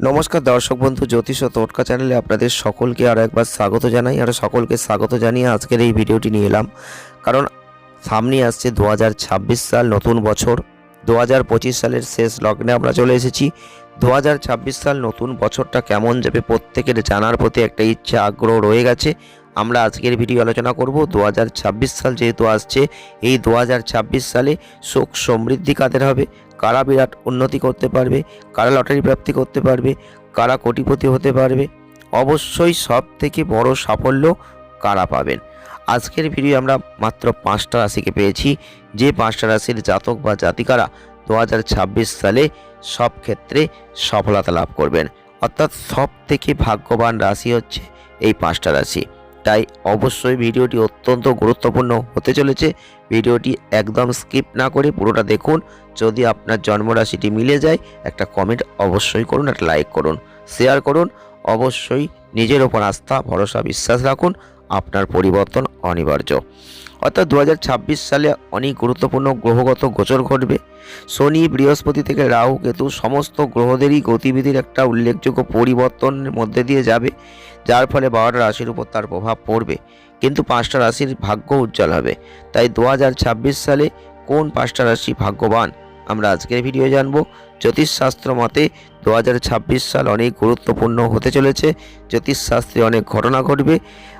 নমস্কার দর্শক বন্ধু, জ্যোতিষ ও টোটকা চ্যানেলে আপনাদের সকলকে আরও একবার স্বাগত জানাই, আর সকলকে স্বাগত জানিয়ে আজকের এই ভিডিওটি নিয়ে এলাম। কারণ সামনে আসছে দু হাজার ছাব্বিশ সাল, নতুন বছর। দু হাজার পঁচিশ সালের শেষ লগ্নে আমরা চলে এসেছি। দু হাজার ছাব্বিশ সাল, নতুন বছরটা কেমন যাবে প্রত্যেকের জানার প্রতি একটা ইচ্ছা, আগ্রহ রয়ে গেছে। আমরা আজকের ভিডিও আলোচনা করব দু হাজার ছাব্বিশ সাল যেহেতু আসছে, এই দু হাজার ছাব্বিশ সালে শোক সমৃদ্ধি কাদের হবে? কারা বিরাট উন্নতি করতে পারবে? কারা লটারি প্রাপ্তি করতে পারবে? কারা কোটিপতি হতে পারবে? অবশ্যই সব থেকে বড় সাফল্য কারা পাবেন? আজকের ভিডিও আমরা মাত্র পাঁচটা রাশিকে পেয়েছি। যে পাঁচটা রাশির জাতক বা জাতিকারা দু হাজার ছাব্বিশ সালে সব ক্ষেত্রে সফলতা লাভ করবেন। অর্থাৎ সব থেকে ভাগ্যবান রাশি হচ্ছে এই পাঁচটা রাশি। তাই অবশ্যই ভিডিওটি অত্যন্ত গুরুত্বপূর্ণ হতে চলেছে। ভিডিওটি একদম স্কিপ না করে পুরোটা দেখুন। যদি আপনার জন্মরাশিটি মিলে যায়, একটা কমেন্ট অবশ্যই করুন একটা লাইক করুন। শেয়ার করুন। অবশ্যই নিজের ওপর আস্থা, ভরসা, বিশ্বাস রাখুন। আপনার পরিবর্তন অনিবার্য। অর্থাৎ দু হাজার ছাব্বিশ সালে অনেক গুরুত্বপূর্ণ গ্রহগত গোচর ঘটবে। শনি, বৃহস্পতি থেকে রাহু কেতু সমস্ত গ্রহদেরই গতিবিধির একটা উল্লেখযোগ্য পরিবর্তনের মধ্যে দিয়ে যাবে, যার ফলে বারোটা রাশির উপর তার প্রভাব পড়বে। কিন্তু পাঁচটা রাশির ভাগ্য উজ্জ্বল হবে। তাই দু হাজার ছাব্বিশ সালে কোন পাঁচটা রাশি ভাগ্যবান? আমরা আজকের ভিডিও জানব। জ্যোতিষশাস্ত্র মতে দু হাজার ছাব্বিশ সাল অনেক গুরুত্বপূর্ণ হতে চলেছে। জ্যোতিষশাস্ত্রে অনেক ঘটনা ঘটবে।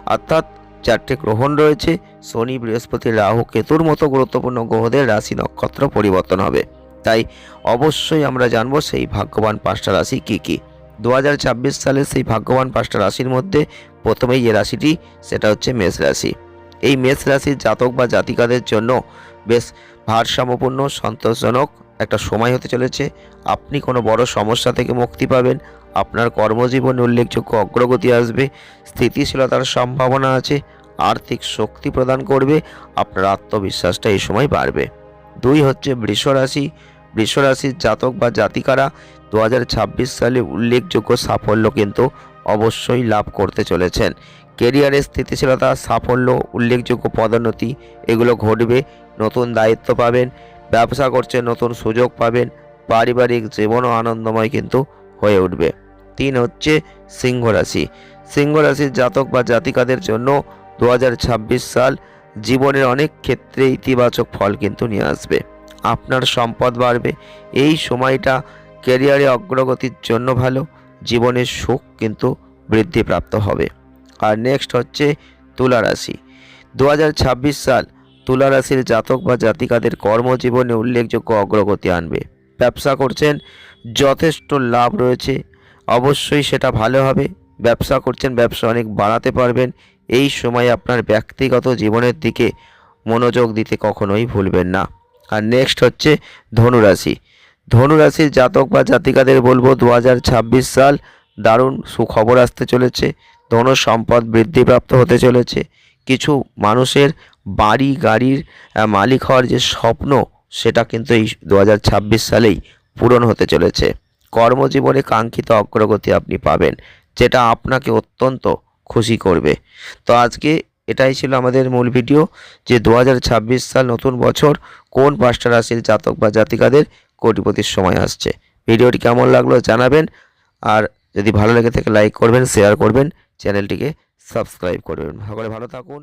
অর্থাৎ চারটে গ্রহণ রয়েছে। শনি, বৃহস্পতি, রাহু, কেতুর মতো গুরুত্বপূর্ণ গ্রহদের রাশি নক্ষত্র পরিবর্তন হবে। তাই অবশ্যই আমরা জানব সেই ভাগ্যবান পাঁচটা রাশি কী কী। দু হাজার ছাব্বিশ সালে সেই ভাগ্যবান পাঁচটা রাশির মধ্যে প্রথমেই যে রাশিটি, সেটা হচ্ছে মেষ রাশি। এই মেষ রাশির জাতক বা জাতিকাদের জন্য বেশ ভারসাম্যপূর্ণ, সন্তোষজনক একটা সময় হতে চলেছে। আপনি কোনো বড় সমস্যা থেকে মুক্তি পাবেন। আপনার কর্মজীবনে উল্লেখযোগ্য অগ্রগতি আসবে। স্থিতিশীলতার সম্ভাবনা আছে। আর্থিক শক্তি প্রদান করবে। আপনার আত্মবিশ্বাসটা এই সময় বাড়বে। দুই হচ্ছে বৃষ রাশি। বৃষ রাশির জাতক বা জাতিকারা দু হাজার ছাব্বিশ সালে উল্লেখযোগ্য সাফল্য কিন্তু অবশ্যই লাভ করতে চলেছেন। কেরিয়ারের স্থিতিশীলতা, সাফল্য, উল্লেখযোগ্য পদোন্নতি, এগুলো ঘটবে, নতুন দায়িত্ব পাবেন, ব্যবসা করছে নতুন সুযোগ পাবেন, পারিবারিক জীবনও আনন্দময় কিন্তু হয়ে উঠবে। তিন হচ্ছে সিংহ রাশি সিংহ রাশির জাতক বা জাতিকাদের জন্য দু হাজার ছাব্বিশ সাল জীবনের অনেক ক্ষেত্রে ইতিবাচক ফল কিন্তু নিয়ে আসবে। আপনার সম্পদ বাড়বে। এই সময়টা ক্যারিয়ারে অগ্রগতির জন্য ভালো। জীবনের সুখ কিন্তু বৃদ্ধিপ্রাপ্ত হবে। আর নেক্সট হচ্ছে তুলা রাশি। দু হাজার ছাব্বিশ সাল তুলা রাশির জাতক বা জাতিকাদের কর্মজীবনে উল্লেখযোগ্য অগ্রগতি আনবে। ব্যবসা করছেন, যথেষ্ট লাভ রয়েছে। অবশ্যই সেটা ভালো হবে। ব্যবসা করছেন, ব্যবসা অনেক বাড়াতে পারবেন। এই সময় আপনার ব্যক্তিগত জীবনের দিকে মনোযোগ দিতে কখনোই ভুলবেন না। আর নেক্সট হচ্ছে ধনুরাশি। ধনুরাশির জাতক বা জাতিকাদের বলব দু হাজার ছাব্বিশ সাল দারুণ সুখবর আসতে চলেছে। ধন সম্পদ বৃদ্ধিপ্রাপ্ত হতে চলেছে। কিছু মানুষের বাড়ি, গাড়ির মালিক হওয়ার যে স্বপ্ন, সেটা কিন্তু এই দু হাজার ছাব্বিশ সালেই পূরণ হতে চলেছে। কর্মজীবনে কাঙ্ক্ষিত অগ্রগতি আপনি পাবেন, যেটা আপনাকে অত্যন্ত খুশি করবে। তো আজকে এটাই ছিল আমাদের মূল ভিডিও, যে দু হাজার ছাব্বিশ সাল নতুন বছর কোন পাঁচটা রাশির জাতক বা জাতিকাদের কোটিপতির সময় আসছে। ভিডিওটি কেমন লাগল জানাবেন। আর যদি ভালো লেগে থাকে লাইক করবেন শেয়ার করবেন। চ্যানেলটিকে সাবস্ক্রাইব করবেন। সকলে ভালো থাকুন।